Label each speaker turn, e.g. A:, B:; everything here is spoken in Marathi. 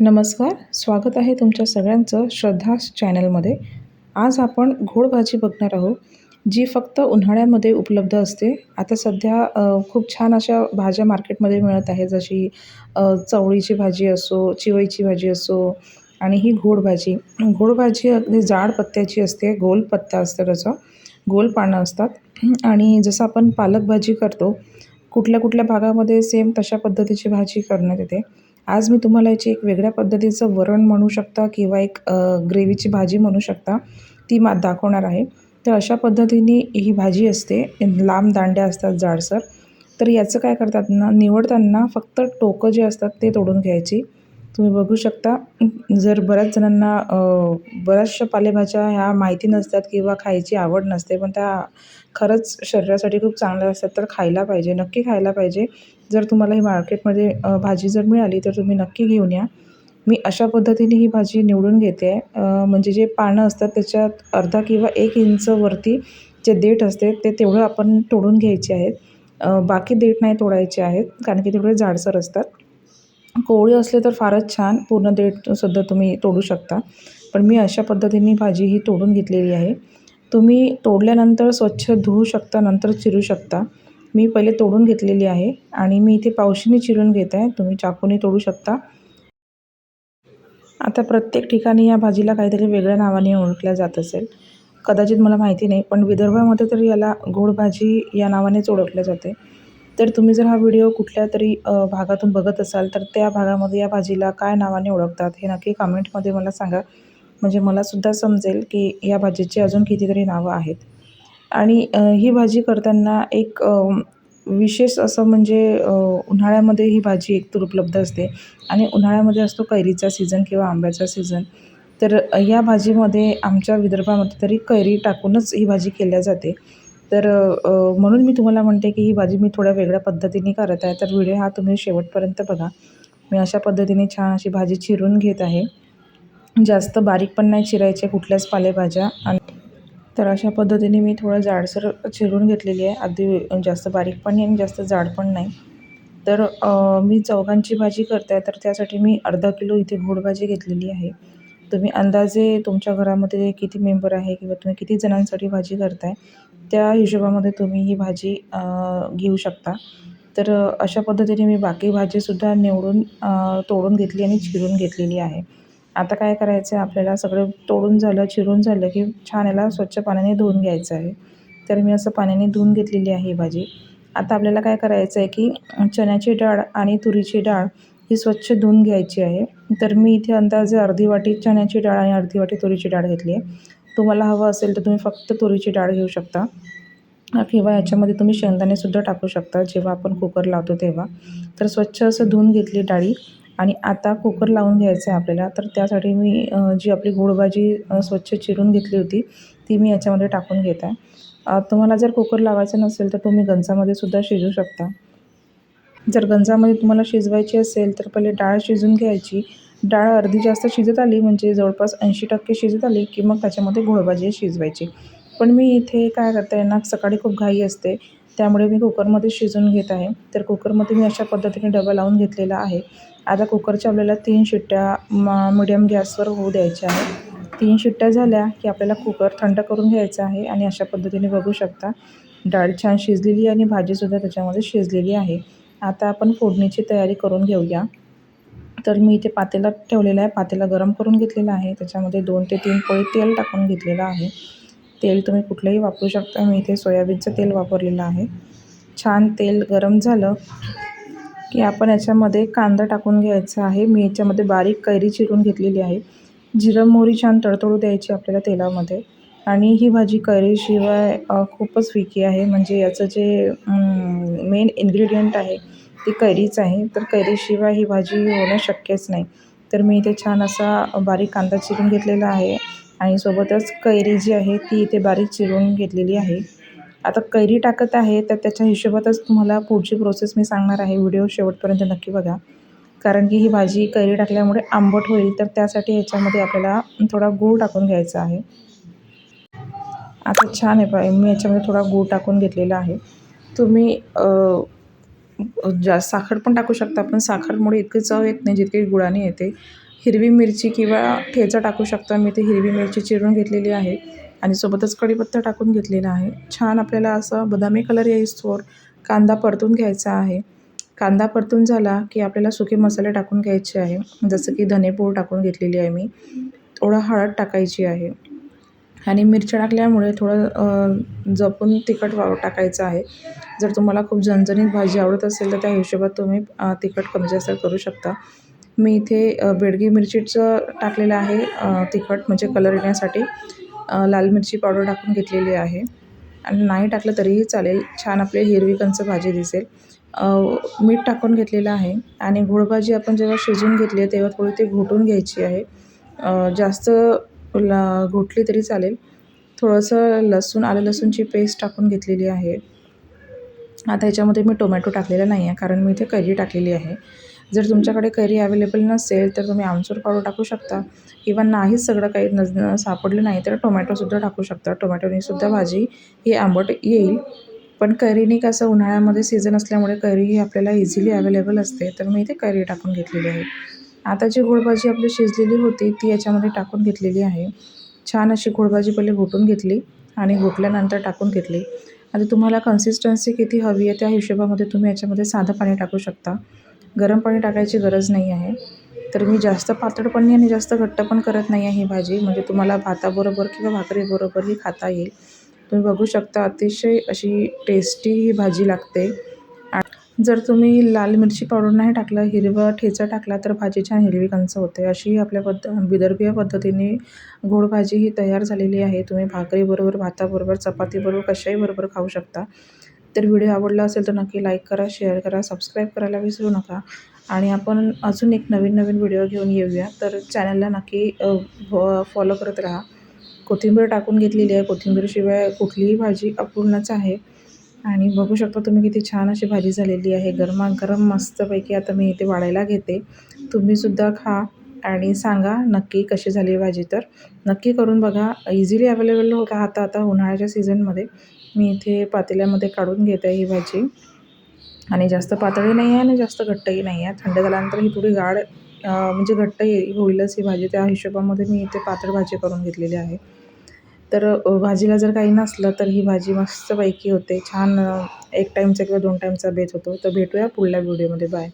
A: नमस्कार स्वागत आहे तुमच्या सगळ्यांचं श्रद्धा चॅनलमध्ये. आज आपण घोड भाजी बघणार आहोत जी फक्त उन्हाळ्यामध्ये उपलब्ध असते. आता सध्या खूप छान अशा भाज्या मार्केटमध्ये मिळत आहे जशी चवळीची भाजी असो चिवईची भाजी असो आणि ही घोड भाजी. घोड भाजी अगदी जाड पत्त्याची असते गोल पत्ता असतं त्याचं गोल पानं असतात. आणि जसं आपण पालक भाजी करतो कुठल्या कुठल्या भागामध्ये सेम तशा पद्धतीची भाजी करण्यात येते. आज मी तुम्हाला याची एक वेगळ्या पद्धतीचं वरण म्हणू शकता किंवा एक ग्रेव्हीची भाजी म्हणू शकता ती मा दाखवणार आहे. तर अशा पद्धतीने ही भाजी असते. लांब दांड्या असतात जाडसर. तर याचं काय करतात ना निवडताना फक्त टोकं जे असतात ते तोडून घ्यायची. तुम्ही बघू शकता जर बऱ्याच जणांना बऱ्याचशा पालेभाज्या ह्या माहिती नसतात किंवा खायची आवड नसते पण त्या खरंच शरीरासाठी खूप चांगल्या असतात तर खायला पाहिजे. नक्की खायला पाहिजे. जर तुम्हाला ही मार्केटमध्ये भाजी जर मिळाली तर तुम्ही नक्की घेऊन या. मी अशा पद्धतीने ही भाजी निवडून घेते. आहे म्हणजे जे पानं असतात त्याच्यात अर्धा किंवा एक इंच वरती जे देठ असते ते तेवढं आपण तोडून घ्यायचे आहेत. बाकी देठ नाही तोडायचे आहेत कारण की तेवढे जाडसर असतात. कोवळी असले तर फारच छान पूर्ण देठसुद्धा तुम्ही तोडू शकता. पण मी अशा पद्धतीने भाजी ही तोडून घेतलेली आहे. तुम्ही तोडल्यानंतर स्वच्छ धुवू शकता नंतर चिरू शकता. मी पहिले तोडून घेतलेली आहे आणि मी इथे पावशीने चिरून घेत आहे. तुम्ही चाकूने तोडू शकता. आता प्रत्येक ठिकाणी या भाजीला काहीतरी वेगळ्या नावाने ओळखल्या जात असेल. कदाचित मला माहिती नाही पण विदर्भामध्ये तर याला गोड भाजी या नावानेच ओळखल्या जाते. तर तुम्ही जर हा व्हिडिओ कुठल्या तरी भागातून बघत असाल तर त्या भागामध्ये या भाजीला काय नावाने ओळखतात हे नक्की कमेंटमध्ये मला सांगा. म्हणजे मलासुद्धा समजेल की या भाजीची अजून कितीतरी नावं आहेत. आणि ही भाजी करताना एक विशेष असं म्हणजे उन्हाळ्यामध्ये ही भाजी एकतर उपलब्ध असते. आणि उन्हाळ्यामध्ये असतो कैरीचा सीझन किंवा आंब्याचा सीझन. तर या भाजीमध्ये आमच्या विदर्भामध्ये तरी कैरी टाकूनच ही भाजी केल्या जाते. तर म्हणून मी तुम्हाला म्हणते की ही भाजी मी थोड्या वेगळ्या पद्धतीने करत आहे. तर व्हिडिओ हा तुम्ही शेवटपर्यंत बघा. मी अशा पद्धतीने छान अशी भाजी चिरून घेत आहे. जास्त बारीक पण नाही चिरायचे कुठल्याच पालेभाज्या. आणि तर अशा पद्धतीने मी थोडं जाडसर चिरून घेतलेली आहे. अगदी जास्त बारीक पण नाही आणि जास्त जाड पण नाही. तर मी चौघांची भाजी करत आहे तर त्यासाठी मी अर्धा किलो इथे गोड भाजी घेतलेली आहे. तुम्ही अंदाजे तुमच्या घरामध्ये किती मेंबर आहे किंवा तुम्ही किती जणांसाठी भाजी करताय त्या हिशोबामध्ये तुम्ही ही भाजी घेऊ शकता. तर अशा पद्धतीने मी बाकी भाजीसुद्धा निवडून तोडून घेतली आणि चिरून घेतलेली आहे. आता काय करायचं आहे? आपल्याला सगळं तोडून झालं चिरून झालं की छान याला स्वच्छ पाण्याने धुवून घ्यायचं आहे. तर मी असं पाण्याने धुवून घेतलेली आहे ही भाजी. आता आपल्याला काय करायचं आहे की चण्याची डाळ आणि तुरीची डाळ ही स्वच्छ धुवून घ्यायची आहे. तर मी इथे अंदाजे अर्धी वाटी चण्याची डाळ आणि अर्धी वाटी तुरीची डाळ घेतली आहे. तुम्हाला हवं असेल तर तुम्ही फक्त तुरीची डाळ घेऊ शकता. किंवा याच्यामध्ये तुम्ही शेंगदाणेसुद्धा टाकू शकता जेव्हा आपण कुकर लावतो तेव्हा. तर स्वच्छ असं धुवून घेतली डाळी. आणि आता कुकर लावून घ्यायचं आहे आपल्याला. तर त्यासाठी मी जी आपली गोड भाजी स्वच्छ चिरून घेतली होती ती मी याच्यामध्ये टाकून घेत आहे. तुम्हाला जर कुकर लावायचं नसेल तर तुम्ही गंजामध्ये सुद्धा शिजू शकता. जर गंजामध्ये तुम्हाला शिजवायची असेल तर पहिले डाळ शिजून घ्यायची. डाळ अर्धी जास्त शिजत आली म्हणजे जवळपास ऐंशी टक्के शिजत आली की मग त्याच्यामध्ये गुळभाजी शिजवायची. पण मी इथे काय करते आहे ना सकाळी खूप घाई असते त्यामुळे मी कुकरमध्ये शिजून घेत आहे. तर कुकरमध्ये मी अशा पद्धतीने डबा लावून घेतलेला आहे. आता कुकरच्या आपल्याला तीन शिट्ट्या म मिडियम गॅसवर होऊ द्यायच्या आहेत. तीन शिट्ट्या झाल्या की आपल्याला कुकर थंड करून घ्यायचा आहे आणि अशा पद्धतीने बघू शकता डाळ छान शिजलेली आणि भाजीसुद्धा त्याच्यामध्ये शिजलेली आहे. आता आपण फोडणीची तयारी करून घेऊया. तर मी इथे पातेला ठेवलेला आहे पातेला गरम करून घेतलेला आहे. त्याच्यामध्ये दोन ते तीन पळी तेल टाकून घेतलेलं आहे. तेल तुम्ही कुठलंही वापरू शकता. मी इथे सोयाबीनचं तेल वापरलेलं आहे. छान तेल गरम झालं की आपण याच्यामध्ये कांदा टाकून घ्यायचा आहे. मी याच्यामध्ये बारीक कैरी चिरून घेतलेली आहे. जिरं मोहरी छान तडतडू द्यायची आपल्याला तेलामध्ये. आणि ही भाजी कैरीशिवाय खूपच फिकी आहे. म्हणजे याचं जे मेन इन्ग्रेडियंट आहे ती कैरीच आहे. तर कैरीशिवाय ही भाजी होणं शक्यच नाही. तर मी इथे छान असा बारीक कांदा चिरून घेतलेला आहे. आणि सोबतच कैरी जी आहे ती इथे बारीक चिरून घेतलेली आहे. आता कैरी टाकत आहे तर त्याच्या हिशोबातच तुम्हाला पुढची प्रोसेस मी सांगणार आहे. व्हिडिओ शेवटपर्यंत नक्की बघा. कारण की ही भाजी कैरी टाकल्यामुळे आंबट होईल तर त्यासाठी ह्याच्यामध्ये आपल्याला थोडा गूळ टाकून घ्यायचा आहे. आता छान आहे पाय मी याच्यामध्ये थोडा गूळ टाकून घेतलेला आहे. तुम्ही जा साखर पण टाकू शकता पण साखरमुळे इतकी चव येत नाही जितकी गुळाने येते. हिरवी मिरची किंवा ठेचा टाकू शकता मी ते हिरवी मिरची चिरून घेतलेली आहे. आणि सोबतच कढीपत्ता टाकून घेतलेला आहे. छान आपल्याला असं बदामी कलर येईस्तोवर कांदा परतून घ्यायचा आहे. कांदा परतून झाला की आपल्याला सुके मसाले टाकून घ्यायचे आहे. जसं की धनेपूड टाकून घेतलेली आहे मी. थोडं हळद टाकायची आहे. आणि मिरच्या टाकल्यामुळे थोडं जपून तिखट वा टाकायचं आहे. जर तुम्हाला खूप झणझणीत भाजी आवडत असेल तर त्या हिशोबात तुम्ही तिखट कमी जास्त करू शकता. मी इथे बेडगी मिरचीचं टाकलेलं आहे तिखट म्हणजे कलर येण्यासाठी. लाल मिरची पावडर टाकून घेतलेली आहे. आणि नाही टाकलं तरीही चालेल. छान आपली हिरवी कंच भाजी दिसेल. मीठ टाकून घेतलेलं आहे. आणि गुळभाजी आपण जेव्हा शिजवून घेतली आहे तेव्हा थोडी ती घोटून घ्यायची आहे. जास्त ला घोटली तरी चालेल. थोडंसं लसूण आलं लसूणची पेस्ट टाकून घेतलेली आहे. आता ह्याच्यामध्ये मी टोमॅटो टाकलेला नाही आहे कारण मी इथे कैरी टाकलेली आहे. जर तुमच्याकडे कैरी अवेलेबल नसेल तर तुम्ही आमचूर पावडर टाकू शकता. किंवा नाहीच सगळं काही न सापडलं नाही तर टोमॅटोसुद्धा टाकू शकता. टोमॅटोनीसुद्धा भाजी ही आंबट येईल. पण कैरीने कसं उन्हाळ्यामध्ये सीझन असल्यामुळे कैरी ही आपल्याला इझिली अवेलेबल असते. तर मी इथे कैरी टाकून घेतलेली आहे. आता जी गोडभाजी आपली शिजलेली होती ती याच्यामध्ये टाकून घेतलेली आहे. छान अशी गोडभाजी पहिले घोटून घेतली आणि घोटल्यानंतर टाकून घेतली. आता तुम्हाला कन्सिस्टन्सी किती हवी आहे त्या हिशोबामध्ये तुम्ही याच्यामध्ये साधं पाणी टाकू शकता. गरम पाणी टाकायची गरज नाही आहे. तर मी जास्त पातळ पण नाही आणि जास्त घट्ट पण करत नाही आहे ही भाजी. म्हणजे तुम्हाला भाताबरोबर किंवा भाकरीबरोबर ही खाता येईल. तुम्ही बघू शकता अतिशय अशी टेस्टी ही भाजी लागते. जर तुम्ही लाल मिरची पावडर नाही टाकलं हिरवा ठेचा टाकला तर भाजी छान हिरवी कंच होते. अशी आपल्या पद्ध विदर्भीय पद्धतीने गोड भाजी ही तयार झालेली आहे. तुम्ही भाकरीबरोबर भाताबरोबर चपातीबरोबर कशाही बरोबर खाऊ शकता. तर व्हिडिओ आवडला असेल तर नक्की लाईक करा शेअर करा सबस्क्राईब करायला विसरू नका. आणि आपण अजून एक नवीन नवीन व्हिडिओ घेऊन येऊया. तर चॅनलला नक्की फॉलो करत राहा. कोथिंबीर टाकून घेतलेली आहे. कोथिंबीरशिवाय कुठलीही भाजी अपूर्णच आहे. आणि बघू शकता तुम्ही किती छान अशी भाजी झालेली आहे. गरमागरम मस्तपैकी आता मी इथे वाढायला घेते. तुम्हीसुद्धा खा आणि सांगा नक्की कशी झाली भाजी. तर नक्की करून बघा. इझिली अवेलेबल होता आता आता उन्हाळ्याच्या सीझनमध्ये मी इथे पातेल्यामध्ये काढून घेते ही भाजी. आणि जास्त पातळी नाही आहे आणि जास्त घट्टही नाही आहे. थंड झाल्यानंतर ही थोडी गाढ म्हणजे घट्ट होईलच ही भाजी. त्या हिशोबामध्ये मी इथे पातळ भाजी करून घेतलेली आहे. तर भाजीला जर काही नसलं तर ही भाजी मस्तपैकी होते. छान एक टाईमचा किंवा दोन टाईमचा बेत होतो. तर भेटूया पुढल्या व्हिडिओमध्ये. बाय.